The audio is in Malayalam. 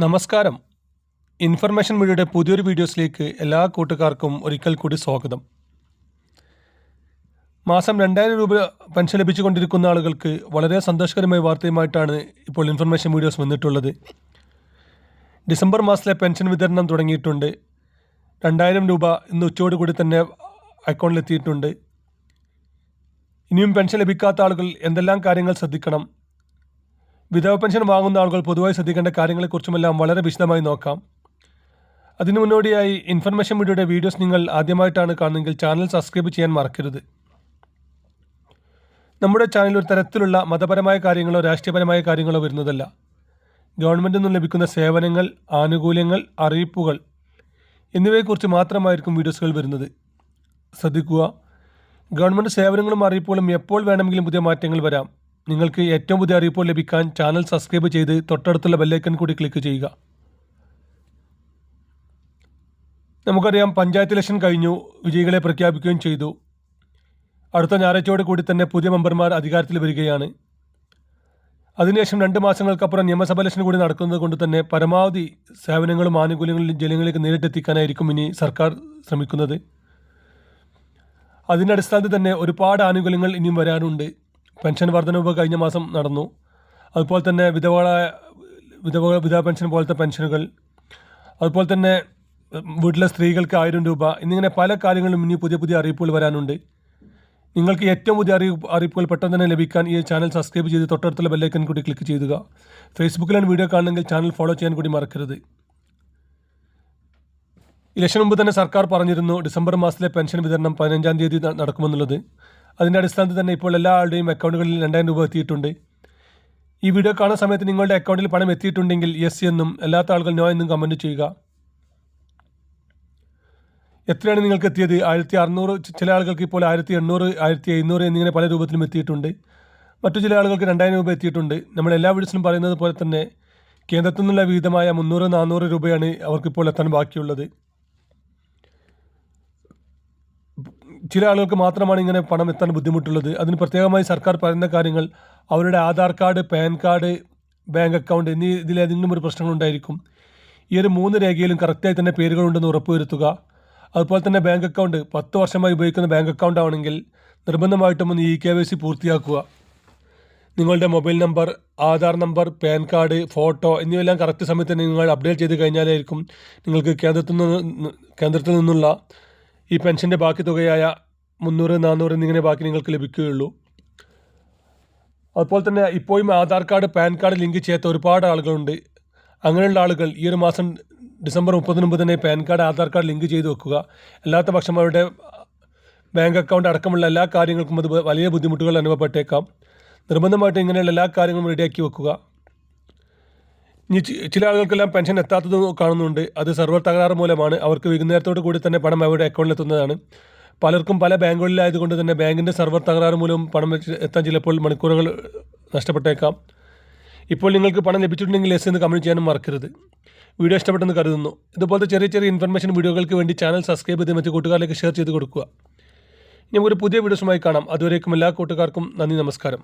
നമസ്കാരം. ഇൻഫർമേഷൻ മീഡിയയുടെ പുതിയൊരു വീഡിയോസിലേക്ക് എല്ലാ കൂട്ടുകാർക്കും ഒരിക്കൽ കൂടി സ്വാഗതം. മാസം രണ്ടായിരം രൂപ പെൻഷൻ ലഭിച്ചുകൊണ്ടിരിക്കുന്ന ആളുകൾക്ക് വളരെ സന്തോഷകരമായ വാർത്തയുമായിട്ടാണ് ഇപ്പോൾ ഇൻഫർമേഷൻ വീഡിയോസ് വന്നിട്ടുള്ളത്. ഡിസംബർ മാസത്തിലെ പെൻഷൻ വിതരണം തുടങ്ങിയിട്ടുണ്ട്. രണ്ടായിരം രൂപ ഇന്ന് ഉച്ചയോടുകൂടി തന്നെ അക്കൗണ്ടിലെത്തിയിട്ടുണ്ട്. ഇനിയും പെൻഷൻ ലഭിക്കാത്ത ആളുകൾ എന്തെല്ലാം കാര്യങ്ങൾ ശ്രദ്ധിക്കണം വിധവ പെൻഷൻ വാങ്ങുന്ന ആളുകൾ പൊതുവായി ശ്രദ്ധിക്കേണ്ട കാര്യങ്ങളെക്കുറിച്ചുമെല്ലാം വളരെ വിശദമായി നോക്കാം. അതിനു മുന്നോടിയായി ഇൻഫർമേഷൻ മീഡിയയുടെ വീഡിയോസ് നിങ്ങൾ ആദ്യമായിട്ടാണ് കാണുന്നതെങ്കിൽ ചാനൽ സബ്സ്ക്രൈബ് ചെയ്യാൻ മറക്കരുത്. നമ്മുടെ ചാനൽ ഒരു തരത്തിലുള്ള മതപരമായ കാര്യങ്ങളോ രാഷ്ട്രീയപരമായ കാര്യങ്ങളോ വരുന്നതല്ല. ഗവൺമെന്റിൽ നിന്നും ലഭിക്കുന്ന സേവനങ്ങൾ ആനുകൂല്യങ്ങൾ അറിയിപ്പുകൾ എന്നിവയെക്കുറിച്ച് മാത്രമായിരിക്കും വീഡിയോസുകൾ വരുന്നത്. ശ്രദ്ധിക്കുക ഗവൺമെന്റ് സേവനങ്ങളും അറിയിപ്പുകളും എപ്പോൾ വേണമെങ്കിലും പുതിയ മാറ്റങ്ങൾ വരാം. നിങ്ങൾക്ക് ഏറ്റവും പുതിയ അറിയിപ്പോൾ ലഭിക്കാൻ ചാനൽ സബ്സ്ക്രൈബ് ചെയ്ത് തൊട്ടടുത്തുള്ള ബെല്ലൈക്കൺ കൂടി ക്ലിക്ക് ചെയ്യുക. നമുക്കറിയാം പഞ്ചായത്ത് ഇലക്ഷൻ കഴിഞ്ഞു വിജയികളെ പ്രഖ്യാപിക്കുകയും ചെയ്തു. അടുത്ത ഞായറാഴ്ചയോട് കൂടി തന്നെ പുതിയ മെമ്പർമാർ അധികാരത്തിൽ വരികയാണ്. അതിനുശേഷം രണ്ട് മാസങ്ങൾക്കപ്പുറം നിയമസഭ ഇലക്ഷൻ കൂടി നടക്കുന്നത് കൊണ്ട് തന്നെ പരമാവധി സേവനങ്ങളും ആനുകൂല്യങ്ങളും ജനങ്ങളിലേക്ക് നേരിട്ടെത്തിക്കാനായിരിക്കും ഇനി സർക്കാർ ശ്രമിക്കുന്നത്. അതിന്റെ അടിസ്ഥാനത്തിൽ തന്നെ ഒരുപാട് ആനുകൂല്യങ്ങൾ ഇനിയും വരാനുണ്ട്. പെൻഷൻ വർധനവ് കഴിഞ്ഞ മാസം നടന്നു. അതുപോലെ തന്നെ വിധവകളായ വിധവ വിധവ പെൻഷൻ പോലത്തെ പെൻഷനുകൾ അതുപോലെ തന്നെ വീട്ടിലെ സ്ത്രീകൾക്ക് ആയിരം രൂപ എന്നിങ്ങനെ പല കാര്യങ്ങളും ഇനി പുതിയ പുതിയ അറിയിപ്പുകൾ വരാനുണ്ട്. നിങ്ങൾക്ക് ഏറ്റവും പുതിയ അറിയിപ്പ് അറിയിപ്പുകൾ പെട്ടെന്ന് തന്നെ ലഭിക്കാൻ ഈ ചാനൽ സബ്സ്ക്രൈബ് ചെയ്ത് തൊട്ടടുത്തുള്ള ബെല്ലൈക്കൻ കൂടി ക്ലിക്ക് ചെയ്യുക. ഫേസ്ബുക്കിലാണ് വീഡിയോ കാണണമെങ്കിൽ ചാനൽ ഫോളോ ചെയ്യാൻ കൂടി മറക്കരുത്. ഇലക്ഷൻ മുമ്പ് തന്നെ സർക്കാർ പറഞ്ഞിരുന്നു ഡിസംബർ മാസത്തിലെ പെൻഷൻ വിതരണം പതിനഞ്ചാം തീയതി നടക്കുമെന്നുള്ളത്. അതിന്റെ അടിസ്ഥാനത്തിൽ തന്നെ ഇപ്പോൾ എല്ലാ ആളുടെയും അക്കൗണ്ടുകളിൽ രണ്ടായിരം രൂപ എത്തിയിട്ടുണ്ട്. ഈ വീഡിയോ കാണുന്ന സമയത്ത് നിങ്ങളുടെ അക്കൗണ്ടിൽ പണം എത്തിയിട്ടുണ്ടെങ്കിൽ യെസ് എന്നും അല്ലാത്ത ആളുകൾ നോ എന്നും കമന്റ് ചെയ്യുക. എത്രയാണ് നിങ്ങൾക്ക് എത്തിയത്? ആയിരത്തി അറുന്നൂറ് ചില ആളുകൾക്ക് ഇപ്പോൾ ആയിരത്തി എണ്ണൂറ് ആയിരത്തി എഴുന്നൂറ് എന്നിങ്ങനെ പല രൂപത്തിലും എത്തിയിട്ടുണ്ട്. മറ്റു ചില ആളുകൾക്ക് രണ്ടായിരം രൂപ എത്തിയിട്ടുണ്ട്. നമ്മൾ എല്ലാ വീഡിയോസിലും പറയുന്നത് പോലെ തന്നെ കേന്ദ്രത്തിൽ നിന്നുള്ള വിഹിതമായ മുന്നൂറ് നാനൂറ് രൂപയാണ് അവർക്കിപ്പോൾ എത്താൻ ബാക്കിയുള്ളത്. ചില ആളുകൾക്ക് മാത്രമാണ് ഇങ്ങനെ പണം എത്താൻ ബുദ്ധിമുട്ടുള്ളത്. അതിന് പ്രത്യേകമായി സർക്കാർ പറയുന്ന കാര്യങ്ങൾ അവരുടെ Aadhaar card PAN card bank account എന്നീ ഇതിലേതെങ്കിലും ഒരു പ്രശ്നങ്ങളുണ്ടായിരിക്കും. ഈ ഒരു മൂന്ന് രേഖയിലും കറക്റ്റായി തന്നെ പേരുകളുണ്ടെന്ന് ഉറപ്പുവരുത്തുക. അതുപോലെ തന്നെ ബാങ്ക് അക്കൗണ്ട് പത്ത് വർഷമായി ഉപയോഗിക്കുന്ന ബാങ്ക് അക്കൗണ്ട് ആണെങ്കിൽ നിർബന്ധമായിട്ടും ഒന്ന് ഇ കെ വൈ സി പൂർത്തിയാക്കുക. നിങ്ങളുടെ mobile number Aadhaar number PAN card photo എന്നിവയെല്ലാം കറക്റ്റ് സമയത്ത് നിങ്ങൾ അപ്ഡേറ്റ് ചെയ്ത് കഴിഞ്ഞാലായിരിക്കും നിങ്ങൾക്ക് കേന്ദ്രത്തിൽ നിന്ന് കേന്ദ്രത്തിൽ നിന്നുള്ള ഈ പെൻഷന്റെ ബാക്കി തുകയായ മുന്നൂറ് നാനൂറ് എന്നിങ്ങനെ ബാക്കി നിങ്ങൾക്ക് ലഭിക്കുകയുള്ളൂ. അതുപോലെ തന്നെ ഇപ്പോഴും Aadhaar card PAN card link ചെയ്യാത്ത ഒരുപാട് ആളുകളുണ്ട്. അങ്ങനെയുള്ള ആളുകൾ ഈ ഒരു മാസം ഡിസംബർ മുപ്പതിന് മുമ്പ് തന്നെ PAN card Aadhaar card link ചെയ്ത് വെക്കുക. അല്ലാത്ത പക്ഷം അവരുടെ ബാങ്ക് അക്കൗണ്ട് അടക്കമുള്ള എല്ലാ കാര്യങ്ങൾക്കും അത് വലിയ ബുദ്ധിമുട്ടുകൾ അനുഭവപ്പെട്ടേക്കാം. നിർബന്ധമായിട്ട് ഇങ്ങനെയുള്ള എല്ലാ കാര്യങ്ങളും റെഡിയാക്കി വെക്കുക. ഇനി ചില ആളുകൾക്കെല്ലാം പെൻഷൻ എത്താത്തത് കാണുന്നുണ്ട്. അത് സെർവർ തകരാറ് മൂലമാണ്. അവർക്ക് വൈകുന്നേരത്തോട് കൂടി തന്നെ പണം അവരുടെ അക്കൗണ്ടിൽ എത്തുന്നതാണ്. പലർക്കും പല ബാങ്കുകളിലായതുകൊണ്ട് തന്നെ ബാങ്കിന്റെ സെർവർ തകരാറ് മൂലം പണം എത്താൻ ചിലപ്പോൾ മണിക്കൂറുകൾ നഷ്ടപ്പെട്ടേക്കാം. ഇപ്പോൾ നിങ്ങൾക്ക് പണം ലഭിച്ചിട്ടുണ്ടെങ്കിൽ എസ് എന്ന് കമന്റ് ചെയ്യാനും മറക്കരുത്. വീഡിയോ ഇഷ്ടപ്പെട്ടെന്ന് കരുതുന്നു. ഇതുപോലത്തെ ചെറിയ ചെറിയ ഇൻഫർമേഷൻ വീഡിയോകൾക്ക് വേണ്ടി ചാനൽ സബ്സ്ക്രൈബ് ചെയ്ത് മറ്റു കൂട്ടുകാരിലേക്ക് ഷെയർ ചെയ്ത് കൊടുക്കുക. നമുക്കൊരു പുതിയ വീഡിയോസുമായി കാണാം. അതുവരേക്കും എല്ലാ കൂട്ടുകാർക്കും നന്ദി നമസ്കാരം.